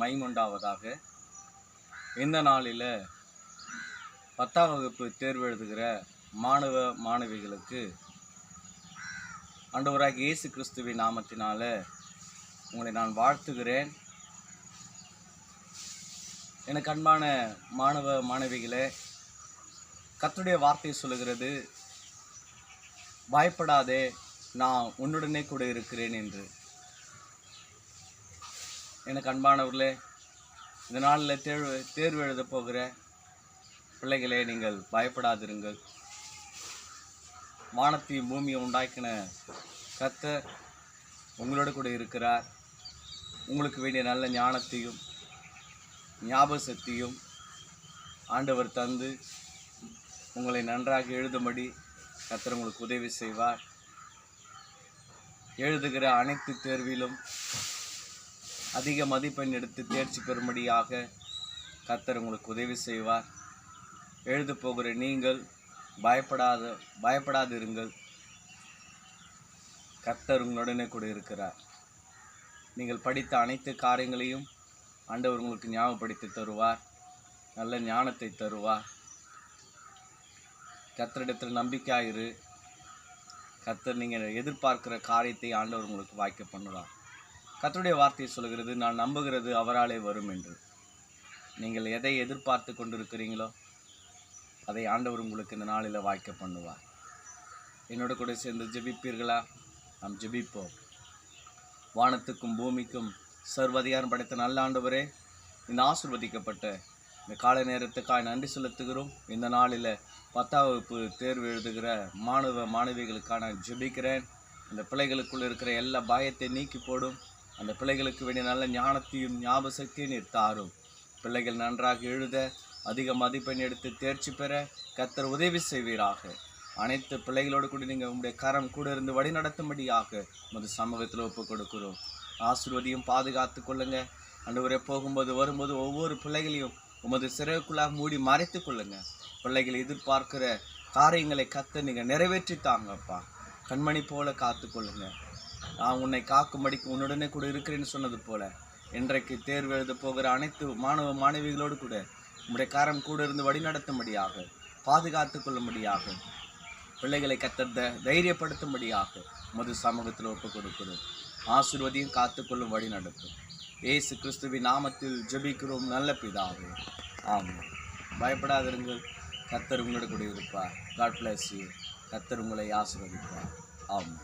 மைமுண்டாவதாக இந்த நாளில் பத்தாம் வகுப்பு தேர்வு எழுதுகிற மாணவ மாணவிகளுக்கு ஆண்டவராகிய இயேசு கிறிஸ்துவின் நாமத்தினால உங்களை நான் வாழ்த்துகிறேன். எனக்கு அன்பான மாணவ மாணவிகளே கத்துடைய வார்த்தை சொல்லுகிறது பயப்படாதே நான் உன்னுடனே கூட இருக்கிறேன் என்று. எனக்கு அன்பானவர்களே இந்த நாளில் தேர்வு தேர்வு எழுத போகிற பிள்ளைகளே நீங்கள் பயப்படாதிருங்கள். வானத்தையும் பூமியை உண்டாக்கின கத்த உங்களோட கூட இருக்கிறார். உங்களுக்கு வேண்டிய நல்ல ஞானத்தையும் ஞாபக சக்தியும் ஆண்டவர் தந்து உங்களை நன்றாக எழுதும்படி கத்தர் உங்களுக்கு உதவி செய்வார். எழுதுகிற அனைத்து தேர்விலும் அதிக மதிப்பெண் எடுத்து தேர்ச்சி பெறும்படியாக கர்த்தர் உங்களுக்கு உதவி செய்வார். எழுத போகிற நீங்கள் பயப்படாத பயப்படாதிருங்கள். கர்த்தர் உங்களுடனே கூட இருக்கிறார். நீங்கள் படித்த அனைத்து காரியங்களையும் ஆண்டவர் உங்களுக்கு ஞாபகப்படுத்தி தருவார். நல்ல ஞானத்தை தருவார். கத்தரிடத்தில் நம்பிக்கையாயிரு கர்த்தர் நீங்கள் எதிர்பார்க்கிற காரியத்தை ஆண்டவர் உங்களுக்கு வாய்க்க பண்ணுவார். கத்துடைய வார்த்தை சொல்கிறது நான் நம்புகிறது அவராலே வரும் என்று. நீங்கள் எதை எதிர்பார்த்து கொண்டிருக்கிறீங்களோ அதை ஆண்டவர் உங்களுக்கு இந்த நாளில் வாய்க்க பண்ணுவார். என்னோட கூட சேர்ந்து ஜெபிப்பீர்களா? நாம் ஜெபிப்போம். வானத்துக்கும் பூமிக்கும் சர்வதிகாரம் படைத்த நல்ல ஆண்டவரே இந்த ஆசிர்வதிக்கப்பட்ட இந்த காலை நேரத்துக்காக நன்றி செலுத்துகிறோம். இந்த நாளில் பத்தாம் வகுப்பு தேர்வு எழுதுகிற மாணவ மாணவிகளுக்காக நான் ஜெபிக்கிறேன். இந்த பிள்ளைகளுக்குள் இருக்கிற எல்லா பாயத்தை நீக்கி போடும். அந்த பிள்ளைகளுக்கு வேண்டிய நல்ல ஞானத்தையும் ஞாபக சக்தியும் நீர் தாரும். பிள்ளைகள் நன்றாக எழுத அதிக மதிப்பெண் எடுத்து தேர்ச்சி பெற கத்தர் உதவி செய்வீராக. அனைத்து பிள்ளைகளோடு கூட நீங்கள் உங்களுடைய கரம் கூட இருந்து வழி நடத்தும்படியாக உமது சமூகத்தில் ஒப்பு கொடுக்கிறோம் ஆசிர்வதியும் பாதுகாத்து கொள்ளுங்க. அன்றுவரை போகும்போது வரும்போது ஒவ்வொரு பிள்ளைகளையும் உமது சிறகுக்குள்ளாக மூடி மறைத்து கொள்ளுங்க. பிள்ளைகள் எதிர்பார்க்கிற காரியங்களை கத்த நீங்கள் நிறைவேற்றி தாங்கப்பா. கண்மணி போல காத்து கொள்ளுங்கள் நான் உன்னை காக்கும்படிக்கு உன்னுடனே கூட இருக்கிறேன்னு சொன்னது போல. இன்றைக்கு தேர்வு எழுத போகிற அனைத்து மாணவ மாணவிகளோடு கூட உம்முடைய காரம் கூட இருந்து வழிநடத்தும்படியாக பாதுகாத்து கொள்ளும்படியாக பிள்ளைகளை கத்தர்த்த தைரியப்படுத்தும்படியாக மது சமூகத்தில் ஒப்பு கொடுக்கிறோம். ஆசிர்வதியும் காத்துக்கொள்ளும் வழி நடத்தும் ஏசு கிறிஸ்துவின் நாமத்தில் ஜெபிக்கிறோம் நல்ல பிதாவே. ஆமாம் பயப்படாதிருங்கள். கத்தர் உங்களோட கூட இருப்பார். காட் பிளஸ் யூ கத்தர் உங்களை ஆசிர்வதிப்பார். ஆமாம்